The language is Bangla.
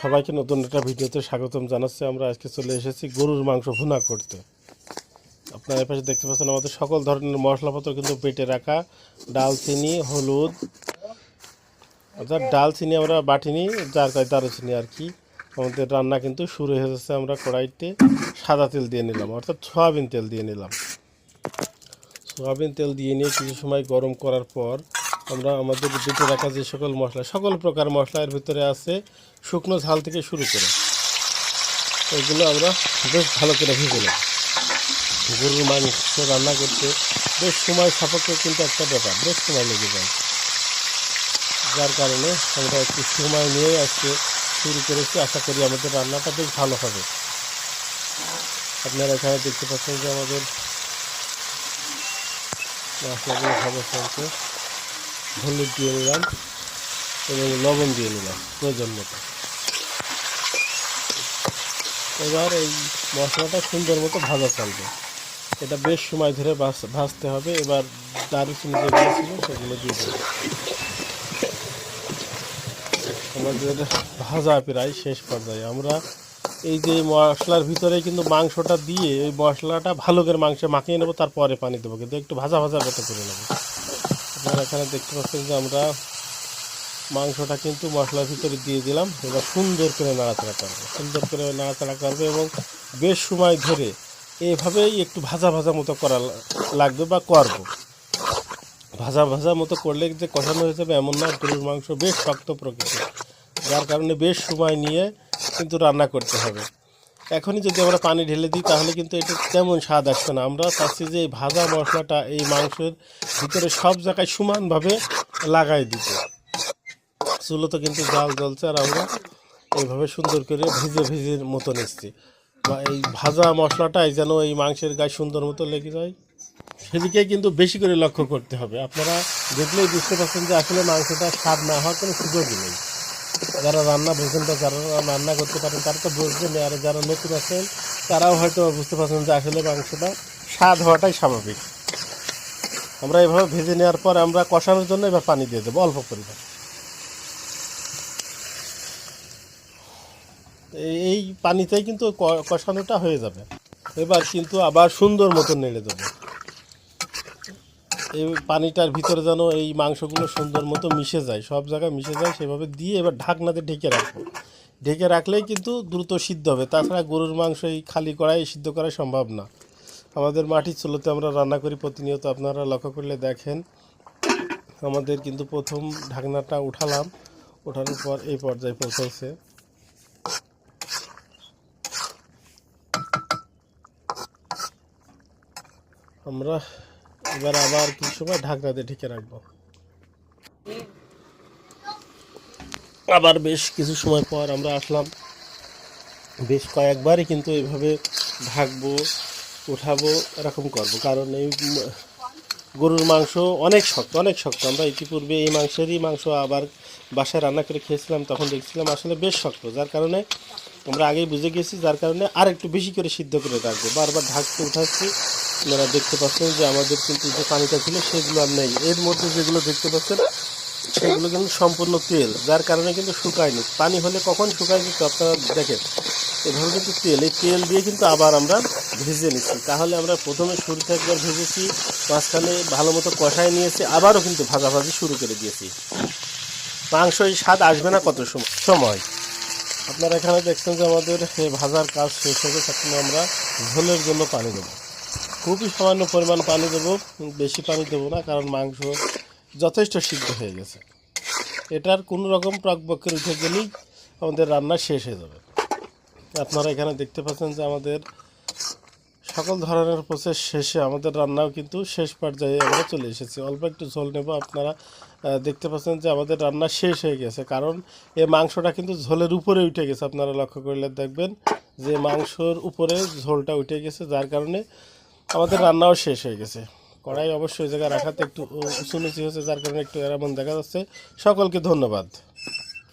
সবাইকে নতুন একটা ভিডিওতে স্বাগতম জানাচ্ছি। আমরা আজকে চলে এসেছি গরুর মাংস ভুনা করতে। আপনারা এপাশে দেখতে পাচ্ছেন আমাদের সকল ধরনের মশলাপত্র, কিন্তু পেটে রাখা ডালচিনি হলুদ। অর্থাৎ ডালচিনি আমরা বাটিনি, যার কাজ দারুচিনি আর কি। আমাদের রান্না কিন্তু শুরু হয়ে যাচ্ছে আমরা কড়াইতে সাদা তেল দিয়ে নিলাম, অর্থাৎ সয়াবিন তেল দিয়ে নিলাম। সয়াবিন তেল দিয়ে নিয়ে কিছু সময় গরম করার পর আমরা আমাদের বেটে রাখা যে সকল মশলা, সকল প্রকার মশলা এর ভিতরে আছে শুকনো ঝাল থেকে শুরু করে। এগুলো আমরা বেশ ভালো করে ভেজে নেব। গরুর মাংস রান্না করতে বেশ সময় সাপেক্ষ কিন্তু একটা ব্যাপার, বেশ সময় লেগে যায়। যার কারণে আমরা একটু সময় নিয়ে আজকে শুরু করেছি। আশা করি আমাদের রান্নাটা বেশ ভালো হবে। আপনারা এখানে দেখতে পাচ্ছেন যে আমাদের মশলাগুলো ভালো চলছে হলুদ দিয়ে নিলাম এবং লবণ দিয়ে নিলাম প্রয়োজন মতো এবার এই মশলাটা সুন্দর মতো ভাজা চলবে। এটা বেশ সময় ধরে ভাজ- ভাজতে হবে। এবার দারুচিনি যেগুলো ছিল সেগুলো দিয়ে দেবো। আমাদের ভাজা প্রায় শেষ পর্যায়ে। আমরা এই যে মশলার ভিতরে কিন্তু মাংসটা দিয়ে ওই মশলাটা ভালো করে মাংসে মাখিয়ে নেব, তারপরে পানি দেবো। কিন্তু একটু ভাজা ভাজা মতো করে নেব। আপনারা এখানে দেখতে পাচ্ছেন যে আমরা মাংসটা কিন্তু মশলার ভিতরে দিয়ে দিলাম। এবার সুন্দর করে নাড়াচাড়া করবে। সুন্দর করে নাড়াচাড়া করবে এবং বেশ সময় ধরে এইভাবেই একটু ভাজা ভাজা মতো করা লাগবে বা করব। ভাজা ভাজা মতো করলে যে কষানো হয়ে যাবে এমন না, গরুর মাংস বেশ শক্ত প্রকৃতি যার কারণে বেশ সময় নিয়ে কিন্তু রান্না করতে হবে। এখনই যদি আমরা পানি ঢেলে দিই, তাহলে কিন্তু এটা তেমন স্বাদ আসবে না। আমরা চাচ্ছি যে এই ভাজা মশলাটা এই মাংসের ভিতরে সব জায়গায় সমানভাবে লাগাই দিতে। চুলো তো কিন্তু জাল জ্বলছে আর আমরা এইভাবে সুন্দর করে ভিজে ভিজে মতো নিচ্ছি। বা এই ভাজা মশলাটাই যেন এই মাংসের গায়ে সুন্দর মতো লেগে যায়। সেদিকে কিন্তু বেশি করে লক্ষ্য করতে হবে। আপনারা দেখলেই বুঝতে পারছেন যে আসলে মাংসটা স্বাদ না হওয়ার কোনো সুযোগই নেই। যারা রান্না বোঝেন বা যারা রান্না করতে পারেন, তারা তো বুঝবেন আর যারা নতুন আছেন, তারাও হয়তো বুঝতে পারছেন যে আসলে মাংসটা স্বাদ হওয়াটাই স্বাভাবিক। আমরা এভাবে ভেজে নেওয়ার পর আমরা কষানোর জন্য এবার পানি দিয়ে দেবো, অল্প পরিমাণ। এই- পানিতেই কিন্তু কষানোটা হয়ে যাবে। এবার কিন্তু আবার সুন্দর মতন নেড়ে দেবো। এই পানিটার ভিতরে যেন এই মাংসগুলো সুন্দর মতো মিশে যায়, সব জায়গায় মিশে যায়, সেভাবে দিয়ে এবার ঢাকনাতে ঢেকে রাখব। ঢেকে রাখলেই কিন্তু দ্রুত সিদ্ধ হবে, তাছাড়া গরুর মাংস এই খালি কড়াই সিদ্ধ করা সম্ভব না। আমাদের মাটির চুলোতে আমরা রান্না করি প্রতিনিয়ত, আপনারা লক্ষ্য করলে দেখেন, আমাদের কিন্তু প্রথম ঢাকনাটা উঠালাম ওঠানোর পর এই পর্যায়ে পৌঁছাইছে। আমরা এবার আবার কিছু সময় ঢাকনা দিয়ে ঢেকে রাখব? আবার বেশ কিছু সময় পর আমরা আসলাম। বেশ কয়েকবারই কিন্তু এভাবে ঢাকবো, উঠাবো, এরকম করব। কারণ এই গরুর মাংস অনেক শক্ত অনেক শক্ত। আমরা ইতিপূর্বে এই মাংসেরই মাংস আবার বাসায় রান্না করে খেয়েছিলাম, তখন দেখছিলাম আসলে বেশ শক্ত। যার কারণে আমরা আগেই বুঝে গেছি, যার কারণে আর একটু বেশি করে সিদ্ধ করে রাখব। বারবার ঢাকতে উঠাচ্ছি, আপনারা দেখতে পাচ্ছেন যে আমাদের কিন্তু যে পানিটা ছিল সেগুলো আর নেই। এর মধ্যে যেগুলো দেখতে পাচ্ছেন, সেগুলো কিন্তু সম্পূর্ণ তেল, যার কারণে কিন্তু শুকায়নি। পানি হলে কখন শুকায় কিন্তু আপনারা দেখেন। এভাবে কিন্তু তেল, এই তেল দিয়ে কিন্তু আবার আমরা ভেজে নিচ্ছি। তাহলে আমরা প্রথমে শুরুতে একবার ভেজেছি, মাঝখানে ভালো মতো কষায় নিয়েছি, আবারও কিন্তু ভাজাভাজি শুরু করে দিয়েছি। মাংস স্বাদ আসবে না কত সময় সময়? আপনারা এখানে দেখছেন যে আমাদের ভাজার কাজ শেষ হয়ে গেছে, এখন আমরা ঝোলের জন্য পানি দেবো। খুবই সামান্য পরিমাণ পানি দেবো, বেশি পানি দেবো না, কারণ মাংস যথেষ্ট সিদ্ধ হয়ে গেছে। এটার কোনো রকম প্রাকবক্ষের উঠে গেলেই আমাদের রান্না শেষ হয়ে যাবে। আপনারা এখানে দেখতে পাচ্ছেন যে আমাদের সকল ধরনের প্রসেস শেষে আমাদের রান্নাও কিন্তু শেষ পর্যায়ে আমরা চলে এসেছি। অল্প একটু ঝোল নেব, আপনারা দেখতে পাচ্ছেন যে আমাদের রান্না শেষ হয়ে গেছে। কারণ এই মাংসটা কিন্তু ঝোলের উপরে উঠে গেছে, আপনারা লক্ষ্য করলে দেখবেন যে মাংসর উপরে ঝোলটা উঠে গেছে, যার কারণে আমাদের রান্নাও শেষ হয়ে গেছে। কড়াই অবশ্যই জায়গায় রাখাতে একটু উঁচু নিচু হয়েছে, যার কারণে একটু এমন দেখা যাচ্ছে। সকলকে ধন্যবাদ।